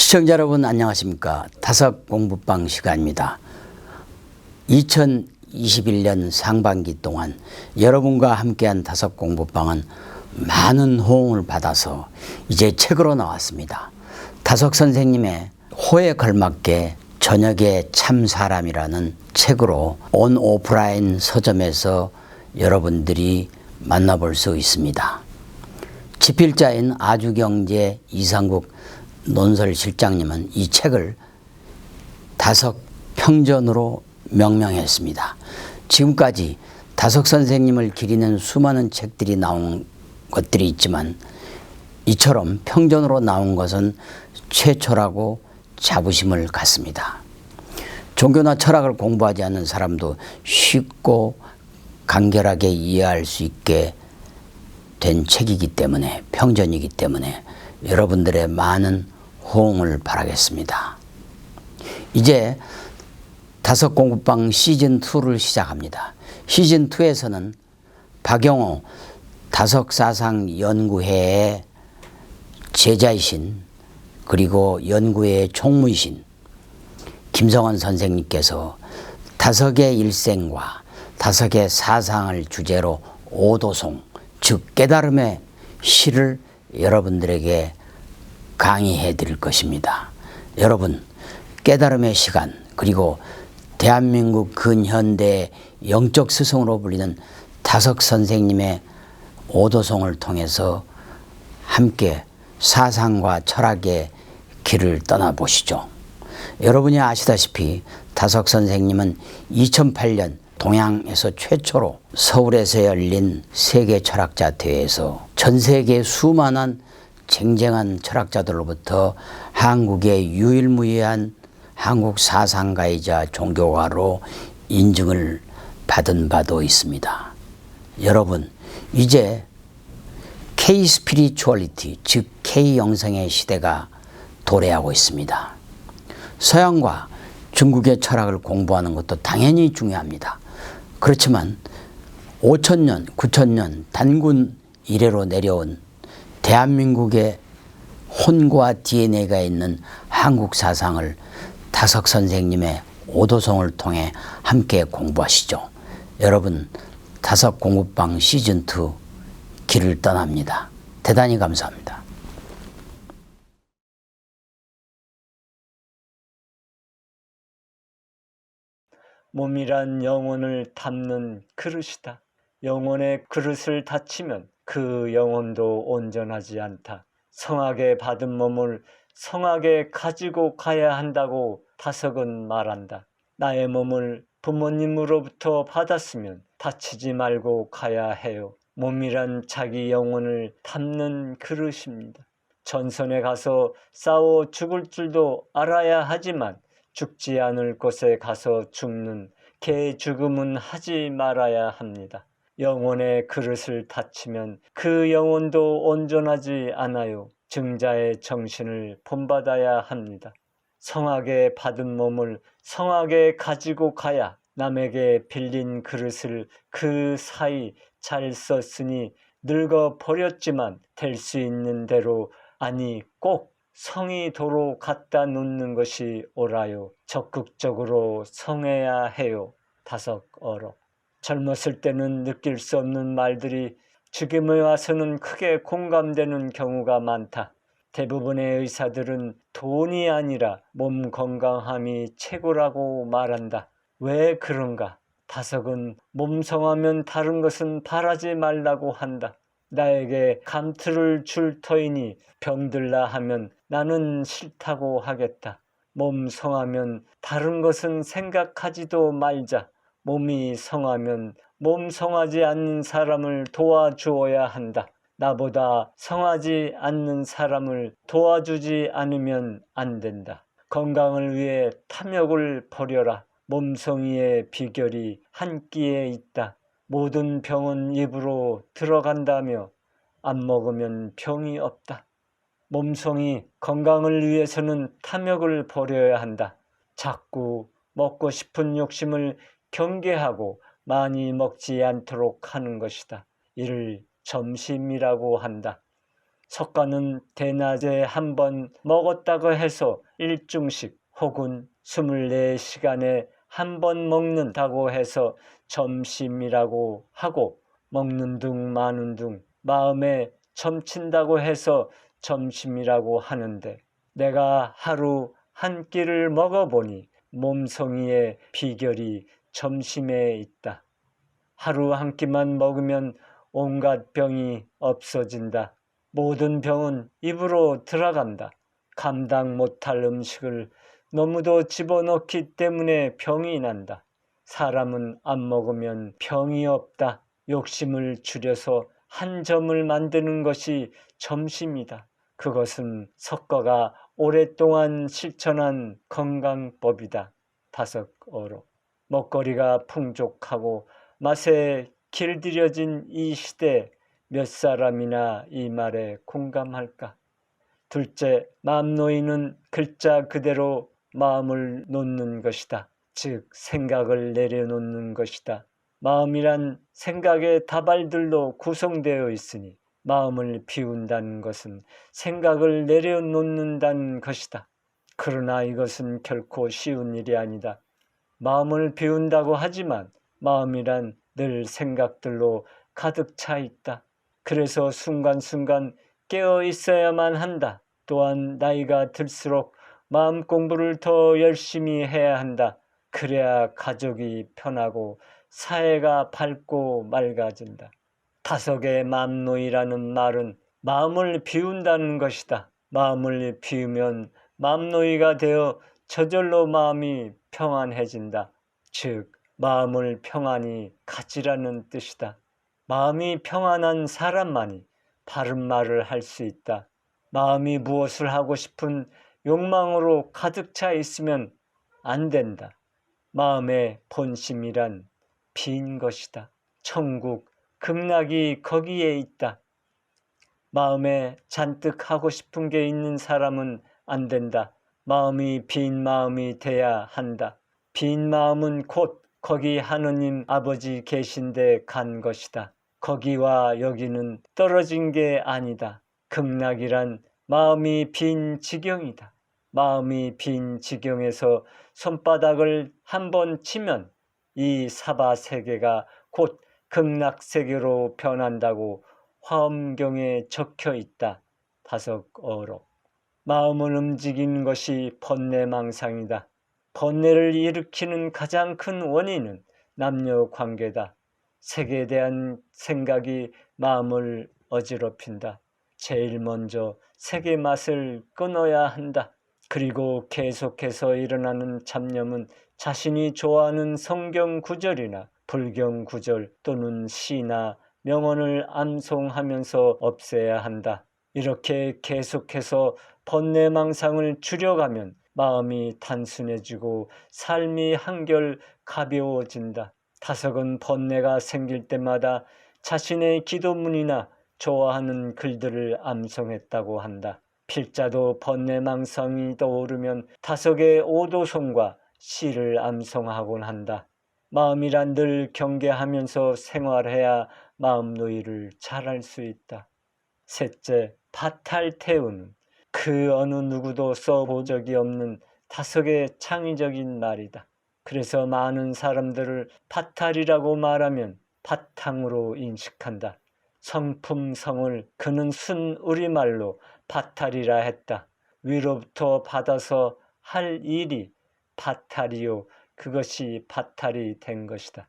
시청자 여러분 안녕하십니까 다섯 공부방 시간입니다. 2021년 상반기 동안 여러분과 함께한 다섯 공부방은 많은 호응을 받아서 이제 책으로 나왔습니다. 다석 선생님의 호에 걸맞게 저녁에 참 사람이라는 책으로 온 오프라인 서점에서 여러분들이 만나볼 수 있습니다. 집필자인 아주경제 이상국 논설 실장님은 이 책을 다석 평전으로 명명했습니다. 지금까지 다석 선생님을 기리는 수많은 책들이 나온 것들이 있지만 이처럼 평전으로 나온 것은 최초라고 자부심을 갖습니다. 종교나 철학을 공부하지 않는 사람도 쉽고 간결하게 이해할 수 있게 된 책이기 때문에 평전이기 때문에 여러분들의 많은 호응을 바라겠습니다. 이제 다섯 공부방 시즌 2를 시작합니다. 시즌 2에서는 박영호 다섯 사상 연구회의 제자이신 그리고 연구회의 총무이신 김성원 선생님께서 다섯의 일생과 다섯의 사상을 주제로 오도송 즉 깨달음의 시를 여러분들에게 강의해 드릴 것입니다. 여러분 깨달음의 시간 그리고 대한민국 근현대 영적 스승으로 불리는 다석 선생님의 오도송을 통해서 함께 사상과 철학의 길을 떠나보시죠. 여러분이 아시다시피 다석 선생님은 2008년 동양에서 최초로 서울에서 열린 세계 철학자 대회에서 전 세계 수많은 쟁쟁한 철학자들로부터 한국의 유일무이한 한국 사상가이자 종교가로 인증을 받은 바도 있습니다. 여러분, 이제 K 스피리추얼리티, 즉 K 영성의 시대가 도래하고 있습니다. 서양과 중국의 철학을 공부하는 것도 당연히 중요합니다. 그렇지만 5천년, 9천년 단군 이래로 내려온 대한민국의 혼과 DNA가 있는 한국 사상을 다석 선생님의 오도송을 통해 함께 공부하시죠. 여러분, 다석 공부방 시즌2 길을 떠납니다. 대단히 감사합니다. 몸이란 영혼을 담는 그릇이다. 영혼의 그릇을 닫히면 그 영혼도 온전하지 않다. 성하게 받은 몸을 성하게 가지고 가야 한다고 다석은 말한다. 나의 몸을 부모님으로부터 받았으면 다치지 말고 가야 해요. 몸이란 자기 영혼을 담는 그릇입니다. 전선에 가서 싸워 죽을 줄도 알아야 하지만 죽지 않을 곳에 가서 죽는 개 죽음은 하지 말아야 합니다. 영혼의 그릇을 닫히면 그 영혼도 온전하지 않아요. 증자의 정신을 본받아야 합니다. 성하게 받은 몸을 성하게 가지고 가야 남에게 빌린 그릇을 그 사이 잘 썼으니 늙어 버렸지만 될 수 있는 대로 아니 꼭 성의도로 갖다 놓는 것이 옳아요. 적극적으로 성해야 해요. 다섯 어록. 젊었을 때는 느낄 수 없는 말들이 지금에 와서는 크게 공감되는 경우가 많다. 대부분의 의사들은 돈이 아니라 몸 건강함이 최고라고 말한다. 왜 그런가? 다석은 몸성하면 다른 것은 바라지 말라고 한다. 나에게 감투를 줄 터이니 병들라 하면 나는 싫다고 하겠다. 몸 성하면 다른 것은 생각하지도 말자. 몸이 성하면 몸 성하지 않는 사람을 도와주어야 한다. 나보다 성하지 않는 사람을 도와주지 않으면 안 된다. 건강을 위해 탐욕을 버려라. 몸성이의 비결이 한 끼에 있다. 모든 병은 입으로 들어간다며 안 먹으면 병이 없다. 몸성이 건강을 위해서는 탐욕을 버려야 한다. 자꾸 먹고 싶은 욕심을 경계하고 많이 먹지 않도록 하는 것이다. 이를 점심이라고 한다. 석가는 대낮에 한 번 먹었다고 해서 일중식 혹은 24시간에 한 번 먹는다고 해서 점심이라고 하고 먹는 둥 마는 둥 마음에 점친다고 해서 점심이라고 하는데 내가 하루 한 끼를 먹어보니 몸성이의 비결이 점심에 있다. 하루 한 끼만 먹으면 온갖 병이 없어진다. 모든 병은 입으로 들어간다. 감당 못할 음식을 너무도 집어넣기 때문에 병이 난다. 사람은 안 먹으면 병이 없다. 욕심을 줄여서 한 점을 만드는 것이 점심이다. 그것은 석가가 오랫동안 실천한 건강법이다. 다섯어로 먹거리가 풍족하고 맛에 길들여진 이 시대 몇 사람이나 이 말에 공감할까? 둘째, 마음 놓이는 글자 그대로 마음을 놓는 것이다. 즉, 생각을 내려놓는 것이다. 마음이란 생각의 다발들로 구성되어 있으니 마음을 비운다는 것은 생각을 내려놓는다는 것이다. 그러나 이것은 결코 쉬운 일이 아니다. 마음을 비운다고 하지만 마음이란 늘 생각들로 가득 차 있다. 그래서 순간순간 깨어 있어야만 한다. 또한 나이가 들수록 마음 공부를 더 열심히 해야 한다. 그래야 가족이 편하고 사회가 밝고 맑아진다. 다석의 마음노이라는 말은 마음을 비운다는 것이다. 마음을 비우면 마음노이가 되어 저절로 마음이 평안해진다. 즉, 마음을 평안히 가지라는 뜻이다. 마음이 평안한 사람만이 바른 말을 할 수 있다. 마음이 무엇을 하고 싶은 욕망으로 가득 차 있으면 안 된다. 마음의 본심이란 빈 것이다. 천국, 극락이 거기에 있다. 마음에 잔뜩 하고 싶은 게 있는 사람은 안 된다. 마음이 빈 마음이 돼야 한다. 빈 마음은 곧 거기 하느님 아버지 계신데 간 것이다. 거기와 여기는 떨어진 게 아니다. 극락이란 마음이 빈 지경이다. 마음이 빈 지경에서 손바닥을 한 번 치면 이 사바 세계가 곧 극락 세계로 변한다고 화엄경에 적혀 있다. 다섯어로 마음을 움직이는 것이 번뇌망상이다. 번뇌를 일으키는 가장 큰 원인은 남녀 관계다. 색에 대한 생각이 마음을 어지럽힌다. 제일 먼저 색의 맛을 끊어야 한다. 그리고 계속해서 일어나는 잡념은 자신이 좋아하는 성경 구절이나 불경 구절 또는 시나 명언을 암송하면서 없애야 한다. 이렇게 계속해서 번뇌망상을 줄여가면 마음이 단순해지고 삶이 한결 가벼워진다. 타석은 번뇌가 생길 때마다 자신의 기도문이나 좋아하는 글들을 암송했다고 한다. 필자도 번뇌망상이 떠오르면 타석의 오도송과 시를 암송하곤 한다. 마음이란 늘 경계하면서 생활해야 마음 노이를 잘할 수 있다. 셋째, 파탈태운. 그 어느 누구도 써본 적이 없는 다석의 창의적인 말이다. 그래서 많은 사람들을 파탈이라고 말하면 바탕으로 인식한다. 성품성을 그는 순 우리말로 파탈이라 했다. 위로부터 받아서 할 일이 파탈이요. 그것이 파탈이 된 것이다.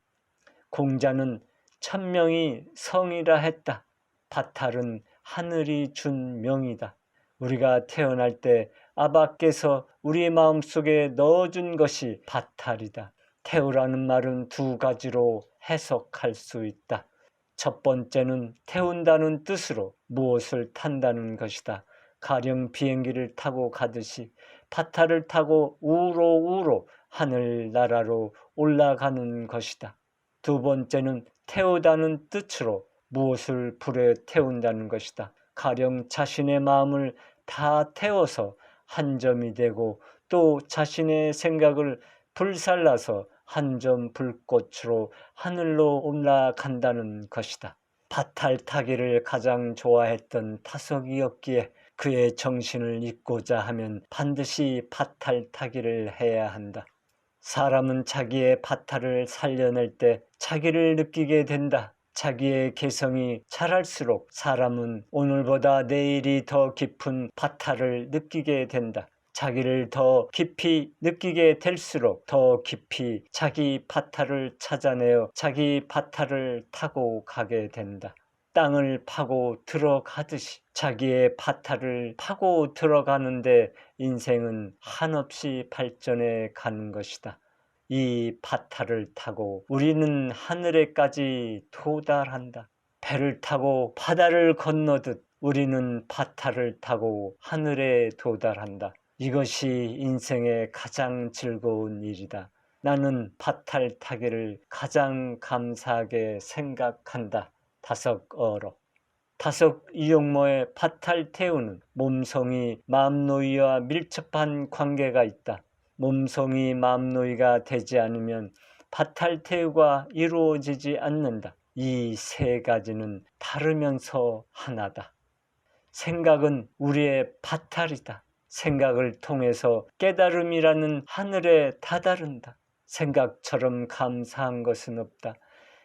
공자는 천명이 성이라 했다. 파탈은 하늘이 준 명이다. 우리가 태어날 때 아바께서 우리 마음속에 넣어준 것이 바탈이다. 태우라는 말은 두 가지로 해석할 수 있다. 첫 번째는 태운다는 뜻으로 무엇을 탄다는 것이다. 가령 비행기를 타고 가듯이 파타를 타고 우로 우로 하늘나라로 올라가는 것이다. 두 번째는 태우다는 뜻으로 무엇을 불에 태운다는 것이다. 가령 자신의 마음을 다 태워서 한 점이 되고 또 자신의 생각을 불살라서 한 점 불꽃으로 하늘로 올라간다는 것이다. 밭탈 타기를 가장 좋아했던 타석이었기에 그의 정신을 잊고자 하면 반드시 밭탈 타기를 해야 한다. 사람은 자기의 밭탈을 살려낼 때 자기를 느끼게 된다. 자기의 개성이 자랄수록 사람은 오늘보다 내일이 더 깊은 밭탈을 느끼게 된다. 자기를 더 깊이 느끼게 될수록 더 깊이 자기 밭탈을 찾아내어 자기 밭탈을 타고 가게 된다. 땅을 파고 들어가듯이 자기의 밭탈을 파고 들어가는데 인생은 한없이 발전해 가는 것이다. 이 밭탈을 타고 우리는 하늘에까지 도달한다. 배를 타고 바다를 건너듯 우리는 밭탈을 타고 하늘에 도달한다. 이것이 인생의 가장 즐거운 일이다. 나는 밭탈 타기를 가장 감사하게 생각한다. 다석어로. 다석 이용모의 밭탈 태우는 몸성이 마음 노이와 밀접한 관계가 있다. 몸성이 마음노이가 되지 않으면 밭탈 태우가 이루어지지 않는다. 이 세 가지는 다르면서 하나다. 생각은 우리의 밭탈이다. 생각을 통해서 깨달음이라는 하늘에 다다른다. 생각처럼 감사한 것은 없다.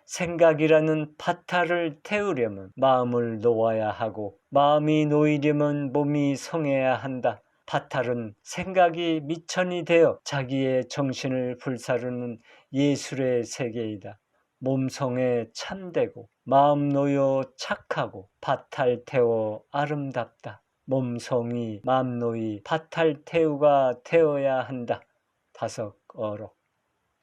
생각이라는 밭탈을 태우려면 마음을 놓아야 하고 마음이 놓이려면 몸이 성해야 한다. 밭탈은 생각이 미천이 되어 자기의 정신을 불사르는 예술의 세계이다. 몸성에 참되고 마음 놓여 착하고 밭탈 태워 아름답다. 몸성이 마음 놓이 밭탈 태우가 되어야 한다. 다섯 어록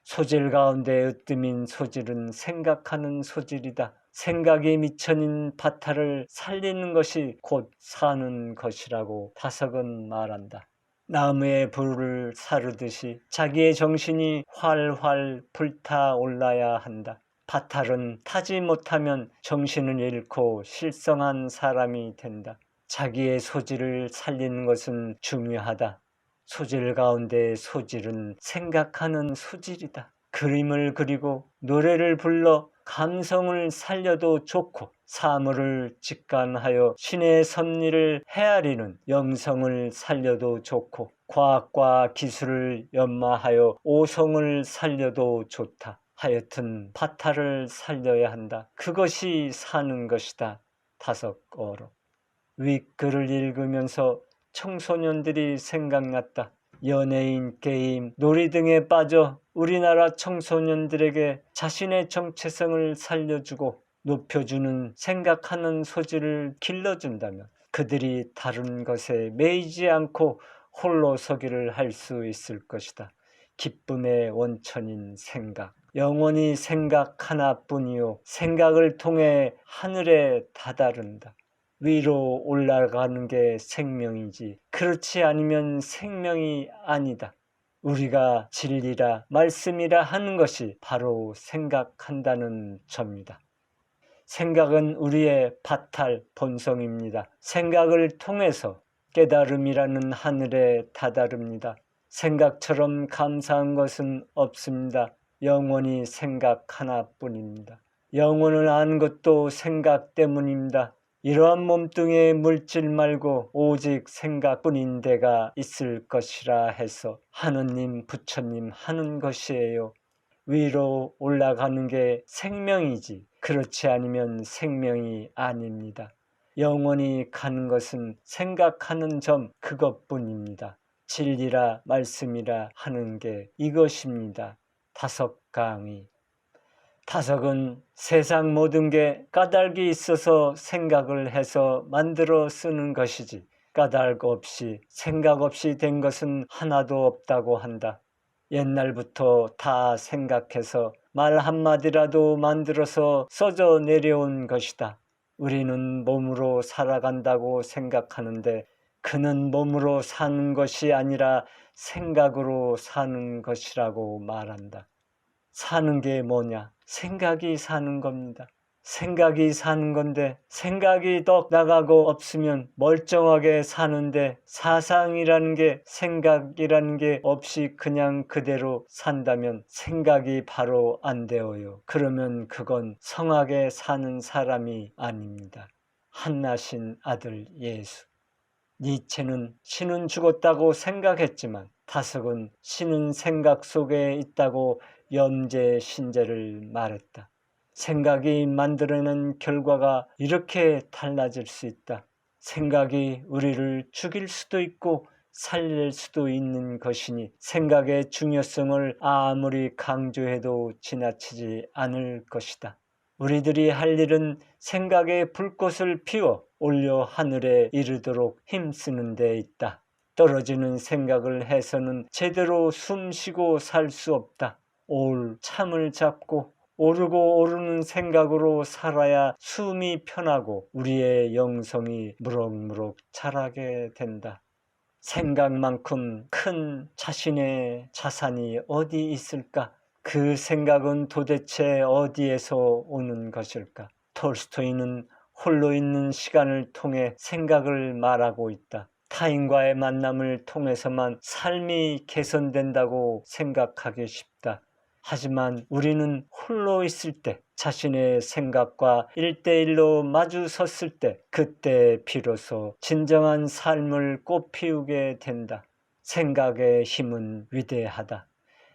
소질 가운데 으뜸인 소질은 생각하는 소질이다. 생각이 미천인 바타를 살리는 것이 곧 사는 것이라고 다석은 말한다. 나무의 불을 사르듯이 자기의 정신이 활활 불타 올라야 한다. 바탈은 타지 못하면 정신을 잃고 실성한 사람이 된다. 자기의 소질을 살리는 것은 중요하다. 소질 가운데 소질은 생각하는 소질이다. 그림을 그리고 노래를 불러 감성을 살려도 좋고 사물을 직관하여 신의 섭리를 헤아리는 영성을 살려도 좋고 과학과 기술을 연마하여 오성을 살려도 좋다. 하여튼 파타를 살려야 한다. 그것이 사는 것이다. 다섯어로 윗글을 읽으면서 청소년들이 생각났다. 연예인, 게임, 놀이 등에 빠져 우리나라 청소년들에게 자신의 정체성을 살려주고 높여주는 생각하는 소질을 길러준다면 그들이 다른 것에 매이지 않고 홀로 서기를 할 수 있을 것이다. 기쁨의 원천인 생각. 영원히 생각 하나뿐이요. 생각을 통해 하늘에 다다른다. 위로 올라가는 게 생명이지. 그렇지 않으면 생명이 아니다. 우리가 진리라 말씀이라 하는 것이 바로 생각한다는 점이다. 생각은 우리의 바탈 본성입니다. 생각을 통해서 깨달음이라는 하늘에 다다릅니다. 생각처럼 감사한 것은 없습니다. 영원히 생각 하나뿐입니다. 영혼을 아는 것도 생각 때문입니다. 이러한 몸뚱이의 물질 말고 오직 생각뿐인 데가 있을 것이라 해서 하느님 부처님 하는 것이에요. 위로 올라가는 게 생명이지 그렇지 않으면 생명이 아닙니다. 영원히 가는 것은 생각하는 점 그것뿐입니다. 진리라 말씀이라 하는 게 이것입니다. 다섯 강의 타석은 세상 모든 게 까닭이 있어서 생각을 해서 만들어 쓰는 것이지 까닭 없이 생각 없이 된 것은 하나도 없다고 한다. 옛날부터 다 생각해서 말 한마디라도 만들어서 써져 내려온 것이다. 우리는 몸으로 살아간다고 생각하는데 그는 몸으로 사는 것이 아니라 생각으로 사는 것이라고 말한다. 사는 게 뭐냐? 생각이 사는 겁니다. 생각이 사는 건데 생각이 떡 나가고 없으면 멀쩡하게 사는데 사상이라는 게 생각이라는 게 없이 그냥 그대로 산다면 생각이 바로 안 되어요. 그러면 그건 성하게 사는 사람이 아닙니다. 한나신 아들 예수. 니체는 신은 죽었다고 생각했지만 다석은 신은 생각 속에 있다고 염제 신제를 말했다. 생각이 만들어낸 결과가 이렇게 달라질 수 있다. 생각이 우리를 죽일 수도 있고 살릴 수도 있는 것이니 생각의 중요성을 아무리 강조해도 지나치지 않을 것이다. 우리들이 할 일은 생각의 불꽃을 피워 올려 하늘에 이르도록 힘쓰는 데 있다. 떨어지는 생각을 해서는 제대로 숨 쉬고 살 수 없다. 올 참을 잡고 오르고 오르는 생각으로 살아야 숨이 편하고 우리의 영성이 무럭무럭 자라게 된다. 생각만큼 큰 자신의 자산이 어디 있을까? 그 생각은 도대체 어디에서 오는 것일까? 톨스토이는 홀로 있는 시간을 통해 생각을 말하고 있다. 타인과의 만남을 통해서만 삶이 개선된다고 생각하기 쉽다. 하지만 우리는 홀로 있을 때 자신의 생각과 일대일로 마주 섰을 때 그때 비로소 진정한 삶을 꽃피우게 된다. 생각의 힘은 위대하다.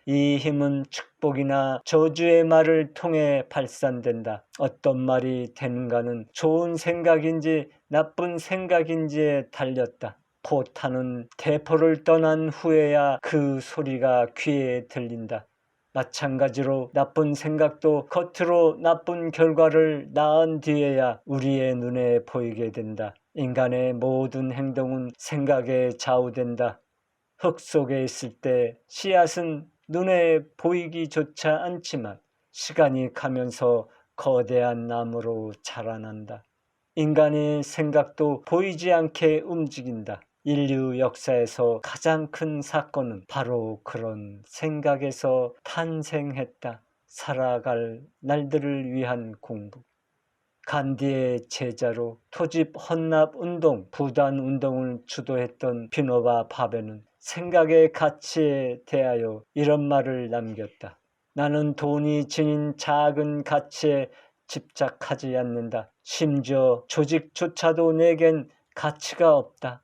이 힘은 축복이나 저주의 말을 통해 발산된다. 어떤 말이 되는가는 좋은 생각인지 나쁜 생각인지에 달렸다. 포탄은 대포를 떠난 후에야 그 소리가 귀에 들린다. 마찬가지로 나쁜 생각도 겉으로 나쁜 결과를 낳은 뒤에야 우리의 눈에 보이게 된다. 인간의 모든 행동은 생각에 좌우된다. 흙 속에 있을 때 씨앗은 눈에 보이기조차 않지만 시간이 가면서 거대한 나무로 자라난다. 인간의 생각도 보이지 않게 움직인다. 인류 역사에서 가장 큰 사건은 바로 그런 생각에서 탄생했다. 살아갈 날들을 위한 공부. 간디의 제자로 토집 헌납 운동, 부단 운동을 주도했던 비노바 바베는 생각의 가치에 대하여 이런 말을 남겼다. 나는 돈이 지닌 작은 가치에 집착하지 않는다. 심지어 조직조차도 내겐 가치가 없다.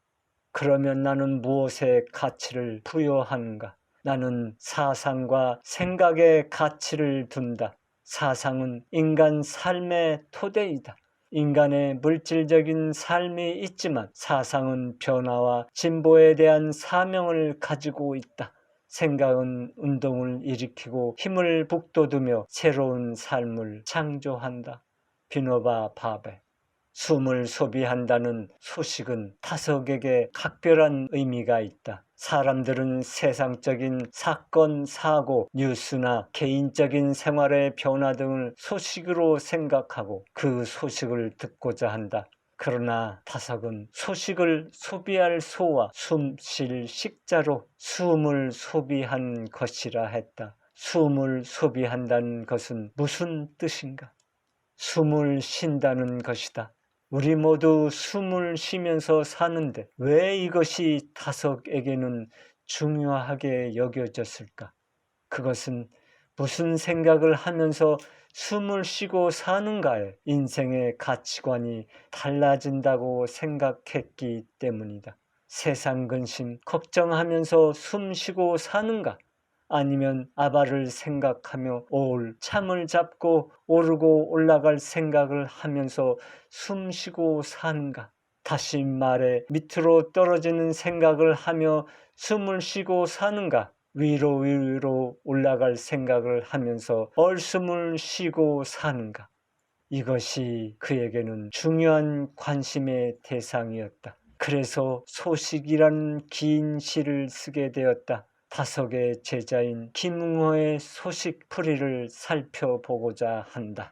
그러면 나는 무엇에 가치를 부여하는가? 나는 사상과 생각에 가치를 둔다. 사상은 인간 삶의 토대이다. 인간의 물질적인 삶이 있지만 사상은 변화와 진보에 대한 사명을 가지고 있다. 생각은 운동을 일으키고 힘을 북돋우며 새로운 삶을 창조한다. 비노바 바베 숨을 소비한다는 소식은 타석에게 각별한 의미가 있다. 사람들은 세상적인 사건, 사고, 뉴스나 개인적인 생활의 변화 등을 소식으로 생각하고 그 소식을 듣고자 한다. 그러나 타석은 소식을 소비할 소와 숨 쉴 식자로 숨을 소비한 것이라 했다. 숨을 소비한다는 것은 무슨 뜻인가? 숨을 쉰다는 것이다. 우리 모두 숨을 쉬면서 사는데 왜 이것이 타석에게는 중요하게 여겨졌을까? 그것은 무슨 생각을 하면서 숨을 쉬고 사는가에 인생의 가치관이 달라진다고 생각했기 때문이다. 세상 근심 걱정하면서 숨 쉬고 사는가? 아니면 아바를 생각하며 올 참을 잡고 오르고 올라갈 생각을 하면서 숨 쉬고 사는가? 다시 말해 밑으로 떨어지는 생각을 하며 숨을 쉬고 사는가? 위로 위로 올라갈 생각을 하면서 얼숨을 쉬고 사는가? 이것이 그에게는 중요한 관심의 대상이었다. 그래서 소식이라는 긴 시를 쓰게 되었다. 다석의 제자인 김웅호의 소식 풀이를 살펴보고자 한다.